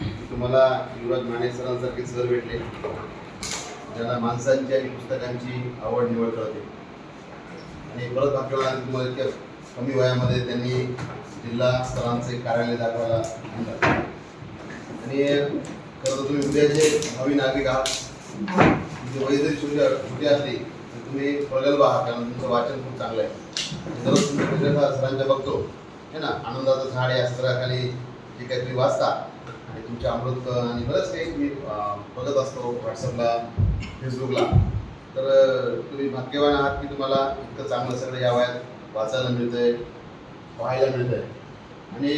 तुम्हाला युवराज माने सरांसारखे सर भेटले ज्यांना माणसांची आणि पुस्तकांची आवड निवड कळते. आणि परत आपल्याला तुम्हाला इतक्या कमी वयामध्ये त्यांनी जिल्हा स्तरांचे कार्यालय दाखवायला आणलं. आणि खरं तर तुम्ही उद्याचे भावी नागरिक आहात. तुमची वय जरी छोटी असली तर तुम्ही प्रगल्भ आहात कारण तुमचं वाचन खूप चांगलं आहे. दररोज तुम्ही सरांच्या बघतो आहे ना? आनंदाचं झाड या सत्राखाली जे काही तुम्ही वाचता आणि तुमचे अमृत आणि बरंच काही मी बघत असतो व्हॉट्सअपला फेसबुकला तर तुम्ही भाग्यवान आहात की तुम्हाला इतकं चांगलं सगळं या वयात वाचायला मिळतंय पाहायला मिळतंय. आणि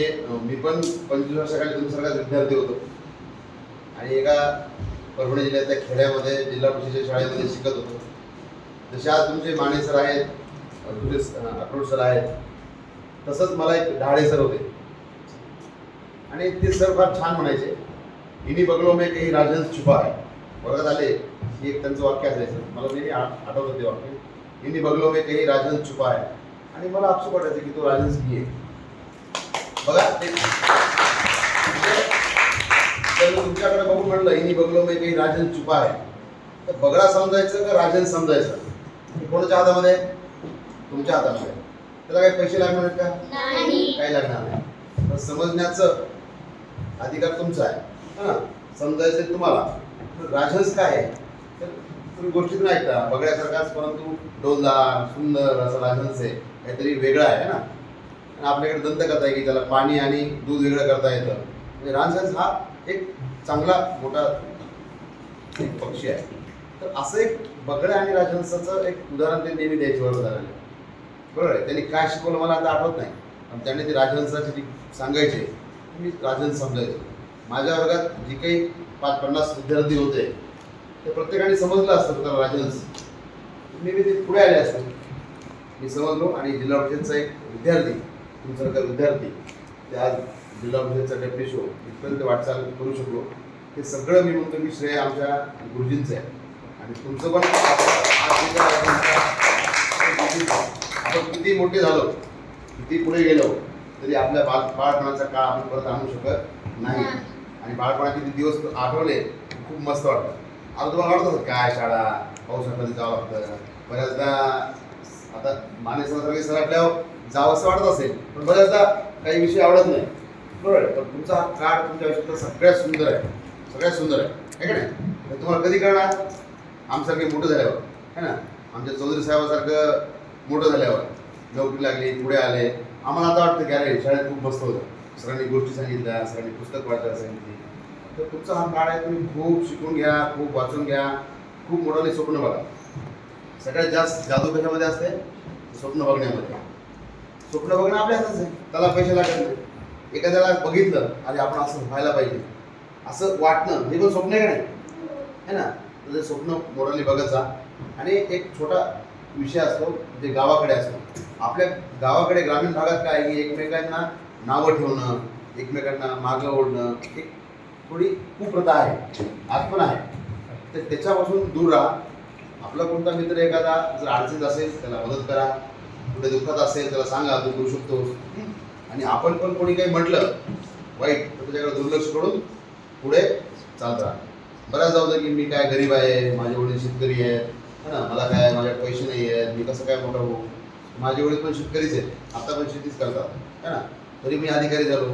मी पण पंचवीस वर्षाखाली तुमच्यासारखाच विद्यार्थी होतो. आणि एका परभणी जिल्ह्यातल्या खेड्यामध्ये जिल्हा परिषदेच्या शाळेमध्ये शिकत होतो. जसे आज तुमचे माने सर आहेत अक्रोड सर आहेत तसंच मला एक ढाळे सर होते. आणि ते सर फार छान म्हणायचे. इनी बगलो में काही राजन छुपा आहे. वर्गात आले. की एक त्यांचं वाक्य असायचं. मला नेहमी आठ- आठवतं ते वाक्य. इनी बगलो में काही राजन छुपा आहे. आणि मला आपसू वाटायचं की तो राजन की आहे. बघा ते तुमच्याकडे बघून म्हणलं इनी बगलो में काही राजन छुपा आहे. तर बगडा समजायचं का राजन समजायचं? कोणाच्या हातामध्ये? तुमच्या हातामध्ये. त्याला काही पैसे लागणार आहेत का? नाही. काही लागणार नाही. तर समजण्याचं अधिकार तुमचा आहे. हा. समजायचं तुम्हाला. राजहंस काय आहे? तर तुम्ही गोष्टीत नाही ऐकता. बघण्यासारखाच परंतु डोलदार सुंदर असं राजहंस आहे. काहीतरी वेगळा आहे ना? आणि आपल्याकडे दंतकथा आहे की त्याला पाणी आणि दूध वेगळं करता येतं. म्हणजे राजहंस हा एक चांगला मोठा एक पक्षी आहे. तर असं एक बगड्या आणि राजहंसाचं एक उदाहरण ते नेहमी द्यायचे बरोबर झालं बरोबर आहे? त्यांनी काय शिकवलं मला आता आठवत नाही. पण त्यांनी ते राजहंसाचे सांगायचे मी राजन समजायचो. माझ्या वर्गात जे काही पाच पन्नास विद्यार्थी होते ते प्रत्येकाने समजलं असतं तर राजन्स मी मी ते पुढे आले असते. मी समजलो आणि जिल्हा परिषदचा एक विद्यार्थी तुमचा विद्यार्थी ते आज जिल्हा परिषदचा डेप्युटी शो इथपर्यंत वाटचाल करू शकलो. हे सगळं मी म्हणतो की श्रेय आमच्या गुरुजींचं आहे. आणि तुमचं पण आपण किती मोठे झालो किती पुढे गेलो तरी आपल्या बाल बाळपणाचा काळ आपण परत आणू शकत नाही. आणि बाळपणाचे ते दिवस आठवले खूप मस्त वाटतं आता तुम्हाला वाटत असेल काय शाळा पावसामध्ये जावं लागतं. बऱ्याचदा आता मानेसारखे सर आपल्यावर जावं असं वाटत असेल पण बऱ्याचदा काही विषय आवडत नाही. बरोबर पण तुमचा हा काळ तुमच्या आयुष्यातला सगळ्यात सुंदर आहे. सगळ्यात सुंदर आहे. का नाही? तर तुम्हाला कधी कळणार? आमच्यासारखे मोठं झाल्यावर. है ना? आमच्या चौधरी साहेबासारखं मोठं झाल्यावर. नोकरी लागली पुढे आले. आम्हाला आता वाटतं की अरे शाळेत खूप मस्त होतं. सरांनी गोष्टी सांगितल्या सरांनी पुस्तक वाचायला सांगितली. तर तुमचा हा काळ आहे तुम्ही खूप शिकून घ्या खूप वाचून घ्या. खूप मोठं स्वप्न बघा. सगळ्यात जास्त जादू कशामध्ये असते? स्वप्न बघण्यामध्ये. स्वप्न बघणं आपल्या हातात आहे त्याला पैसे लागत नाही. एखाद्याला बघितलं अरे आपण असं व्हायला पाहिजे. असं वाटणं हे पण स्वप्न आहे का नाही? है ना? तर ते स्वप्न मोराली बघत जा. आणि एक छोटा विषय असतो जे गावाकडे असतो. आपल्या गावाकडे ग्रामीण भागात काय आहे की एकमेकांना नावं ठेवणं एकमेकांना मागं ओढणं एक थोडी कुप्रथा आहे. आज पण आहे. तर त्याच्यापासून दूर राहा. आपला कोणता मित्र एखादा जर अडचणीत असेल त्याला मदत करा. कुठे दुःखात असेल त्याला सांगा तू करू शकतोस. आणि आपण पण कोणी काही म्हटलं वाईट तर त्याच्याकडे दुर्लक्ष करून पुढे चालत राहा. बऱ्याच जाऊ दे की मी काय गरीब आहे माझे वडील शेतकरी आहेत. ना? मला काय माझ्या पैसे नाही आहेत मी कसं काय मोठं होऊ? माझे वडील पण शेतकरीच आहेत. आता पण शेतीच करतात है ना? तरी मी अधिकारी झालो.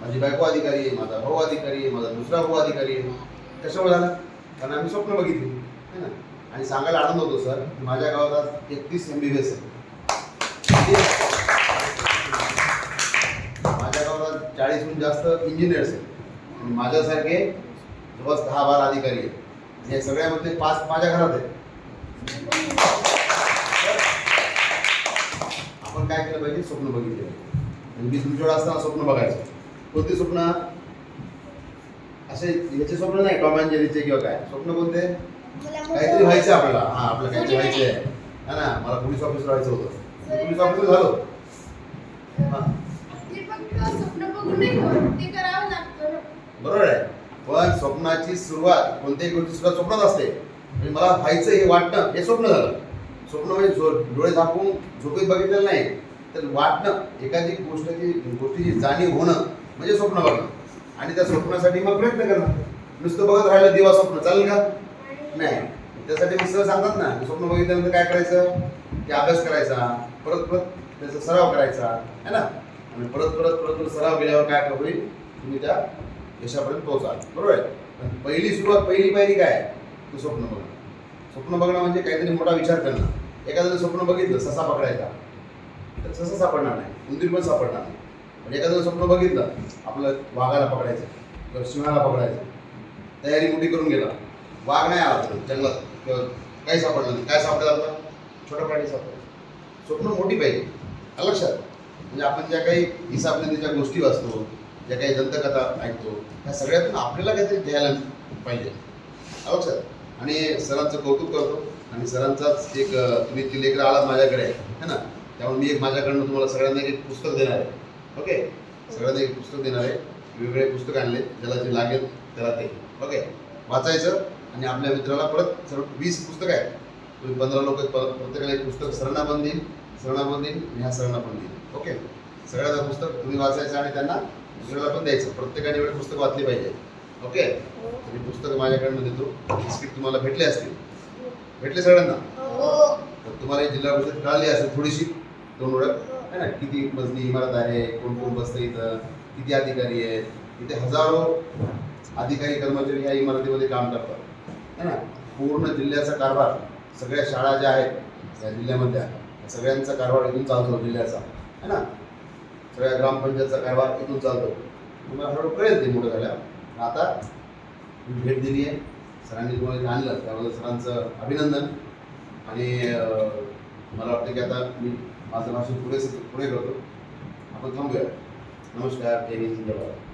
माझी बायको अधिकारी आहे माझा भाऊ अधिकारी आहे माझा दुसरा भाऊ अधिकारी आहे. कशामुळे झालं? कारण आम्ही स्वप्न बघितली है ना? आणि सांगायला आनंद होतो सर माझ्या गावात आज एकतीस एम बी बी एस आहे माझ्या गावात चाळीसहून जास्त इंजिनियर्स आहेत. आणि माझ्यासारखे जवळपास दहा बारा अधिकारी आहेत. हे या सगळ्यामध्ये पाच माझ्या घरात आहेत. आपण काय केलं पाहिजे? स्वप्न बघितले. आणि मी तुमच्याकडे असताना स्वप्न बघायचं. कोणते स्वप्न? असे याचे स्वप्न नाही टॉम अँड जेरीचे किंवा काय? स्वप्न कोणते? काहीतरी व्हायचं आपल्याला. हा आपलं काहीतरी व्हायचं आहे है ना मला पोलीस ऑफिसर व्हायचं होतं. पोलीस ऑफिसर झालो. हा. बरोबर आहे. पण स्वप्नाची सुरुवात कोणत्याही गोष्टी सुरुवात स्वप्नात असते. म्हणजे मला व्हायचं हे वाटणं हे स्वप्न झालं. स्वप्न म्हणजे झो- डोळे झाकून झोपेत बघितलेलं नाही तर वाटणं एखादी गोष्टीची गोष्टीची जाणीव होणं म्हणजे स्वप्न बघणं. आणि त्या स्वप्नासाठी मग प्रयत्न करणं. नुसतं बघत राहिलं दिवा स्वप्न चालेल का? नाही. त्यासाठी मी सर सांगतात ना स्वप्न बघितल्यानंतर काय करायचं? की अभ्यास करायचा परत परत त्याचा सराव करायचा है ना? आणि परत परत परत परत सराव केल्यावर काय होईल? तुम्ही त्या यशापर्यंत पोहोचाल. बरोबर आहे? पहिली सुरुवात पहिली पायरी काय? आहे? स्वप्न बघणं स्वप्न बघणं म्हणजे काहीतरी मोठा विचार करणं. एखादं स्वप्न बघितलं ससा पकडायचा. तर ससा सापडणार नाही. उंदीर पण सापडणार नाही. म्हणजे एखादं स्वप्न बघितलं आपलं वाघाला पकडायचं किंवा सिंहाला पकडायचं. तयारी मोठी करून गेला. वाघ नाही आला तर जंगलात. किंवा काही सापडलं नाही. काय सापडलं आता छोटा प्राणी सापडला. स्वप्न मोठी पाहिजे. लक्षात? म्हणजे आपण ज्या काही हिसाबनीतीच्या गोष्टी वाचतो ज्या काही दंतकथा ऐकतो ह्या सगळ्यातून आपल्याला काहीतरी घ्यायला पाहिजे. लक्षात? आणि सरांचं कौतुक करतो. आणि सरांचाच एक तुम्ही ती लेकरं आलात माझ्याकडे है ना? त्यामुळे मी एक माझ्याकडनं तुम्हाला सगळ्यांना एक पुस्तक देणार आहे. ओके? सगळ्यांना एक पुस्तक देणार आहे. वेगवेगळे पुस्तक आणले. ज्याला जे लागेल त्याला ते ओके? वाचायचं आणि आपल्या मित्राला परत सर्व वीस पुस्तक आहेत. तुम्ही पंधरा लोक प्रत्येकाला एक पुस्तक सरांना पण देईन सरांना पण देईन आणि ह्या सरांना पण देईन. ओके? सगळ्याचं पुस्तक तुम्ही वाचायचं आणि त्यांना दुसऱ्याला पण द्यायचं. प्रत्येकाने वेळ पुस्तक वाचली पाहिजे. ओके तर पुस्तक माझ्याकडनं देतो. बिस्किट तुम्हाला भेटले असतील. भेटले सगळ्यांना? हो. तर तुम्हाला ही जिल्हा परिषद कळली असेल थोडीशी दोन ओळख. है. ना? किती मजली इमारत आहे कोण कोण बसतं इथं किती अधिकारी आहेत इथे हजारो अधिकारी कर्मचारी ह्या इमारतीमध्ये काम करतात. है ना? पूर्ण जिल्ह्याचा कारभार सगळ्या शाळा ज्या आहेत या जिल्ह्यामधल्या सगळ्यांचा कारभार इथून चालतो जिल्ह्याचा. है ना? सगळ्या ग्रामपंचायतचा कारभार इथून चालतो. तुम्हाला हळूहळू कळेल ते मोठं झाल्या आता मी भेट दिली आहे. सरांनी तुम्हाला आणलं त्याबद्दल सरांचं अभिनंदन. आणि मला वाटतं की आता मी माझं भाषण पुढे पुढे करतो. आपण थांबूया. नमस्कार जय हिंद जय भारत.